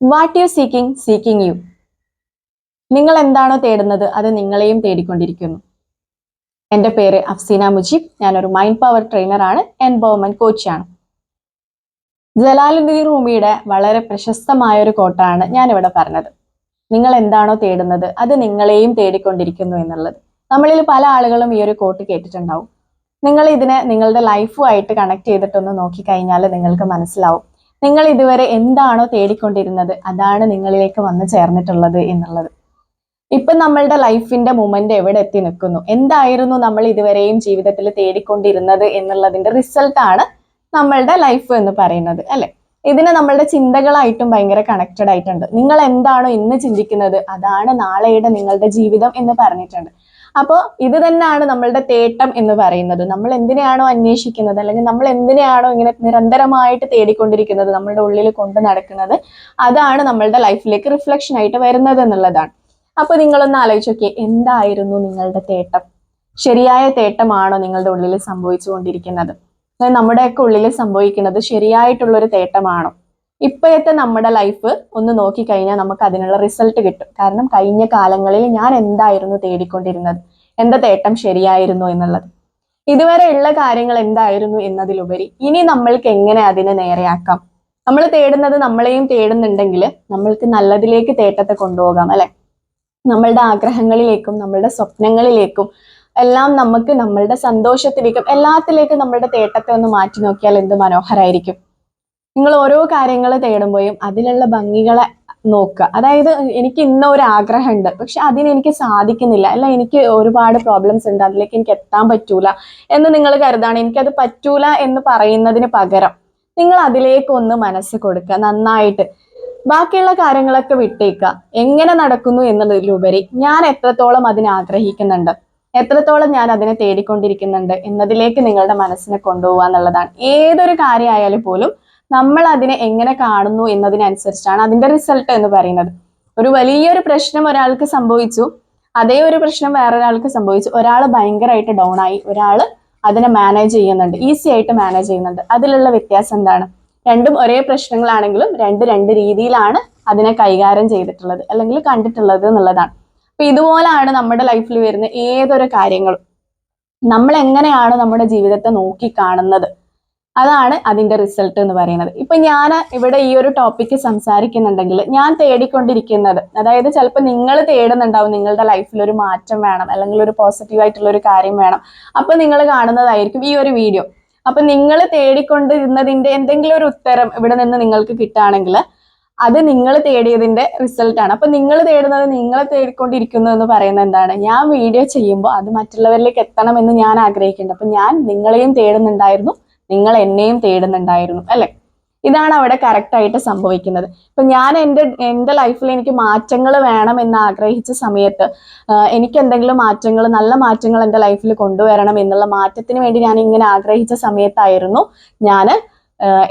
What you seeking seeking you നിങ്ങൾ എന്താണോ തേടുന്നത് അത് നിങ്ങളെയും തേടിക്കൊണ്ടിരിക്കുന്നു. എന്റെ പേര് അഫ്സീന മുജീബ്. ഞാനൊരു മൈൻഡ് പവർ ട്രെയിനറാണ് എൻബോമൻ കോച്ചാണ് ജലാലുദ്ദീൻ റൂമിയുടെ വളരെ പ്രശസ്തമായ ഒരു കോട്ടാണ് ഞാനിവിടെ പറഞ്ഞത്. നിങ്ങൾ എന്താണോ തേടുന്നത് അത് നിങ്ങളെയും തേടിക്കൊണ്ടിരിക്കുന്നു എന്നുള്ളത്. നമ്മളിൽ പല ആളുകളും ഈ ഒരു കോട്ട് കേട്ടിട്ടുണ്ടാവും. നിങ്ങൾ ഇതിനെ നിങ്ങളുടെ ലൈഫുമായിട്ട് കണക്ട് ചെയ്തിട്ടൊന്ന് നോക്കിക്കഴിഞ്ഞാൽ നിങ്ങൾക്ക് മനസ്സിലാവും. നിങ്ങൾ ഇതുവരെ എന്താണോ തേടിക്കൊണ്ടിരുന്നത് അതാണ് നിങ്ങളിലേക്ക് വന്നു ചേർന്നിട്ടുള്ളത് എന്നുള്ളത്. ഇപ്പൊ നമ്മളുടെ ലൈഫിന്റെ മൊമെന്റ് എവിടെ എത്തി നിൽക്കുന്നു? എന്തായിരുന്നു നമ്മൾ ഇതുവരെയും ജീവിതത്തിൽ തേടിക്കൊണ്ടിരുന്നത് എന്നുള്ളതിന്റെ റിസൾട്ട് ആണ് നമ്മളുടെ ലൈഫ് എന്ന് പറയുന്നത് അല്ലെ? ഇതിന് നമ്മളുടെ ചിന്തകളായിട്ടും ഭയങ്കര കണക്റ്റഡ് ആയിട്ടുണ്ട്. നിങ്ങൾ എന്താണോ ഇന്ന് ചിന്തിക്കുന്നത് അതാണ് നാളെയുടെ നിങ്ങളുടെ ജീവിതം എന്ന് പറഞ്ഞിട്ടുണ്ട്. അപ്പോൾ ഇത് തന്നെയാണ് നമ്മളുടെ തേട്ടം എന്ന് പറയുന്നത്. നമ്മൾ എന്തിനെയാണോ അന്വേഷിക്കുന്നത് അല്ലെങ്കിൽ നമ്മൾ എന്തിനെയാണോ ഇങ്ങനെ നിരന്തരമായിട്ട് തേടിക്കൊണ്ടിരിക്കുന്നത് നമ്മളുടെ ഉള്ളിൽ കൊണ്ട് നടക്കുന്നത് അതാണ് നമ്മളുടെ ലൈഫിലേക്ക് റിഫ്ലക്ഷൻ ആയിട്ട് വരുന്നത് എന്നുള്ളതാണ്. അപ്പൊ നിങ്ങളൊന്ന് ആലോചിച്ച് നോക്കിയേ എന്തായിരുന്നു നിങ്ങളുടെ തേട്ടം? ശരിയായ തേട്ടമാണോ നിങ്ങളുടെ ഉള്ളിൽ സംഭവിച്ചുകൊണ്ടിരിക്കുന്നത്? നമ്മുടെയൊക്കെ ഉള്ളിൽ സംഭവിക്കുന്നത് ശരിയായിട്ടുള്ളൊരു തേട്ടമാണോ? ഇപ്പോഴത്തെ നമ്മുടെ ലൈഫ് ഒന്ന് നോക്കിക്കഴിഞ്ഞാൽ നമുക്ക് അതിനുള്ള റിസൾട്ട് കിട്ടും. കാരണം കഴിഞ്ഞ കാലങ്ങളിൽ ഞാൻ എന്തായിരുന്നു തേടിക്കൊണ്ടിരുന്നത്? എന്റെ തേട്ടം ശരിയായിരുന്നു എന്നുള്ളത്. ഇതുവരെ ഉള്ള കാര്യങ്ങൾ എന്തായിരുന്നു എന്നതിലുപരി ഇനി നമ്മൾക്ക് എങ്ങനെ അതിനെ നേരെയാക്കാം? നമ്മൾ തേടുന്നത് നമ്മളെയും തേടുന്നുണ്ടെങ്കിൽ നമ്മൾക്ക് നല്ലതിലേക്ക് തേട്ടത്തെ കൊണ്ടുപോകാം അല്ലെ? നമ്മളുടെ ആഗ്രഹങ്ങളിലേക്കും നമ്മളുടെ സ്വപ്നങ്ങളിലേക്കും എല്ലാം നമുക്ക് നമ്മളുടെ സന്തോഷത്തിലേക്കും എല്ലാത്തിലേക്കും നമ്മളുടെ തേട്ടത്തെ ഒന്ന് മാറ്റി നോക്കിയാൽ എന്ത് മനോഹരായിരിക്കും. നിങ്ങൾ ഓരോ കാര്യങ്ങൾ തേടുമ്പോഴും അതിലുള്ള ഭംഗികളെ നോക്കുക. അതായത് എനിക്ക് ഇന്ന ഒരു ആഗ്രഹമുണ്ട് പക്ഷെ അതിന് എനിക്ക് സാധിക്കുന്നില്ല. അല്ല എനിക്ക് ഒരുപാട് പ്രോബ്ലംസ് ഉണ്ട് അതിലേക്ക് എനിക്ക് എത്താൻ പറ്റൂല എന്ന് നിങ്ങൾ കരുതാണ് എനിക്കത് പറ്റൂല എന്ന് പറയുന്നതിന് പകരം നിങ്ങൾ അതിലേക്ക് ഒന്ന് മനസ്സ് കൊടുക്കുക നന്നായിട്ട്. ബാക്കിയുള്ള കാര്യങ്ങളൊക്കെ വിട്ടേക്കുക. എങ്ങനെ നടക്കുന്നു എന്നതിലുപരി ഞാൻ എത്രത്തോളം അതിനെ ആഗ്രഹിക്കുന്നുണ്ട് എത്രത്തോളം ഞാൻ അതിനെ തേടിക്കൊണ്ടിരിക്കുന്നുണ്ട് എന്നതിലേക്ക് നിങ്ങളുടെ മനസ്സിനെ കൊണ്ടുപോകുക എന്നുള്ളതാണ്. ഏതൊരു കാര്യമായാലും പോലും നമ്മൾ അതിനെ എങ്ങനെ കാണുന്നു എന്നതിനനുസരിച്ചാണ് അതിന്റെ റിസൾട്ട് എന്ന് പറയുന്നത്. ഒരു വലിയൊരു പ്രശ്നം ഒരാൾക്ക് സംഭവിച്ചു അതേ ഒരു പ്രശ്നം വേറൊരാൾക്ക് സംഭവിച്ചു. ഒരാൾ ഭയങ്കരമായിട്ട് ഡൗൺ ആയി ഒരാൾ അതിനെ മാനേജ് ചെയ്യുന്നുണ്ട് ഈസി ആയിട്ട് മാനേജ് ചെയ്യുന്നുണ്ട്. അതിലുള്ള വ്യത്യാസം എന്താണ്? രണ്ടും ഒരേ പ്രശ്നങ്ങളാണെങ്കിലും രണ്ട് രണ്ട് രീതിയിലാണ് അതിനെ കൈകാര്യം ചെയ്തിട്ടുള്ളത് അല്ലെങ്കിൽ കണ്ടിട്ടുള്ളത് എന്നുള്ളതാണ്. അപ്പൊ ഇതുപോലാണ് നമ്മുടെ ലൈഫിൽ വരുന്ന ഏതൊരു കാര്യങ്ങളും. നമ്മൾ എങ്ങനെയാണ് നമ്മുടെ ജീവിതത്തെ നോക്കി കാണുന്നത്? അതാണ് അതിന്റെ റിസൾട്ട് എന്ന് പറയുന്നത്. ഇപ്പൊ ഞാൻ ഇവിടെ ഈ ഒരു ടോപ്പിക്ക് സംസാരിക്കുന്നുണ്ടെങ്കിൽ ഞാൻ തേടിക്കൊണ്ടിരിക്കുന്നത് അതായത് ചിലപ്പോൾ നിങ്ങൾ തേടുന്നുണ്ടാവും നിങ്ങളുടെ ലൈഫിൽ ഒരു മാറ്റം വേണം അല്ലെങ്കിൽ ഒരു പോസിറ്റീവ് ആയിട്ടുള്ള ഒരു കാര്യം വേണം. അപ്പൊ നിങ്ങൾ കാണുന്നതായിരിക്കും ഈ ഒരു വീഡിയോ അപ്പൊ നിങ്ങൾ തേടിക്കൊണ്ടിരുന്നതിന്റെ എന്തെങ്കിലും ഒരു ഉത്തരം ഇവിടെ നിന്ന് നിങ്ങൾക്ക് കിട്ടുകയാണെങ്കിൽ അത് നിങ്ങൾ തേടിയതിന്റെ റിസൾട്ടാണ് അപ്പൊ നിങ്ങൾ തേടുന്നത് നിങ്ങൾ തേടിക്കൊണ്ടിരിക്കുന്നു എന്ന് പറയുന്നത് എന്താണ്? ഞാൻ വീഡിയോ ചെയ്യുമ്പോൾ അത് മറ്റുള്ളവരിലേക്ക് എത്തണം എന്ന് ഞാൻ ആഗ്രഹിക്കുന്നുണ്ട്. അപ്പൊ ഞാൻ നിങ്ങളെയും തേടുന്നുണ്ടായിരുന്നു. നിങ്ങൾ എന്നെയും തേടുന്നുണ്ടായിരുന്നു അല്ലെ? ഇതാണ് അവിടെ കറക്റ്റായിട്ട് സംഭവിക്കുന്നത്. ഇപ്പൊ ഞാൻ എന്റെ എന്റെ ലൈഫിൽ എനിക്ക് മാറ്റങ്ങൾ വേണം എന്ന് ആഗ്രഹിച്ച സമയത്ത് എനിക്ക് എന്തെങ്കിലും മാറ്റങ്ങൾ നല്ല മാറ്റങ്ങൾ എന്റെ ലൈഫിൽ കൊണ്ടുവരണം എന്നുള്ള മാറ്റത്തിന് വേണ്ടി ഞാൻ ഇങ്ങനെ ആഗ്രഹിച്ച സമയത്തായിരുന്നു ഞാൻ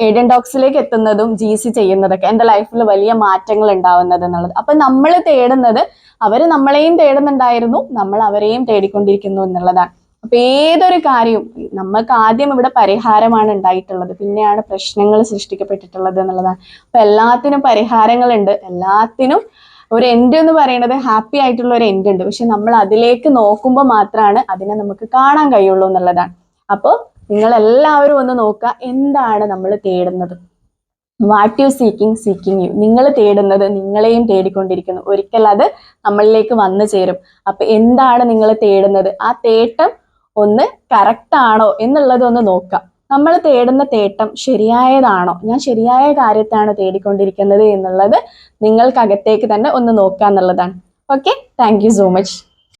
ഏഡൻ ഡോക്സിലേക്ക് എത്തുന്നതും ജി സി ചെയ്യുന്നതൊക്കെ എന്റെ ലൈഫിൽ വലിയ മാറ്റങ്ങൾ ഉണ്ടാവുന്നത് എന്നുള്ളത്. അപ്പൊ നമ്മൾ തേടുന്നത് അവർ നമ്മളെയും തേടുന്നുണ്ടായിരുന്നു നമ്മൾ അവരെയും തേടിക്കൊണ്ടിരിക്കുന്നു എന്നുള്ളതാണ്. അപ്പൊ ഏതൊരു കാര്യവും നമുക്ക് ആദ്യം ഇവിടെ പരിഹാരമാണ് ഉണ്ടായിട്ടുള്ളത്. പിന്നെയാണ് പ്രശ്നങ്ങൾ സൃഷ്ടിക്കപ്പെട്ടിട്ടുള്ളത് എന്നുള്ളതാണ്. അപ്പൊ എല്ലാത്തിനും പരിഹാരങ്ങളുണ്ട്. എല്ലാത്തിനും ഒരു എൻഡ് എന്ന് പറയുന്നത് ഹാപ്പി ആയിട്ടുള്ള ഒരു എൻഡ് ഉണ്ട്. പക്ഷെ നമ്മൾ അതിലേക്ക് നോക്കുമ്പോൾ മാത്രമാണ് അതിനെ നമുക്ക് കാണാൻ കഴിയുള്ളൂ എന്നുള്ളതാണ്. അപ്പോൾ നിങ്ങൾ എല്ലാവരും ഒന്ന് നോക്കുക എന്താണ് നമ്മൾ തേടുന്നത്. What you seeking seeking you നിങ്ങൾ തേടുന്നത് നിങ്ങളെയും തേടിക്കൊണ്ടിരിക്കുന്നു. ഒരിക്കൽ അത് നമ്മളിലേക്ക് വന്നു ചേരും. അപ്പൊ എന്താണ് നിങ്ങൾ തേടുന്നത്? ആ തേട്ടം ഒന്ന് കറക്റ്റ് ആണോ എന്നുള്ളത് ഒന്ന് നോക്കാം. നമ്മൾ തേടുന്ന തേട്ടം ശരിയായതാണോ? ഞാൻ ശരിയായ കാര്യത്താണ് തേടിക്കൊണ്ടിരിക്കുന്നത് എന്നുള്ളത് നിങ്ങൾക്കകത്തേക്ക് തന്നെ ഒന്ന് നോക്കുക എന്നുള്ളതാണ് ഓക്കെ താങ്ക് സോ മച്ച്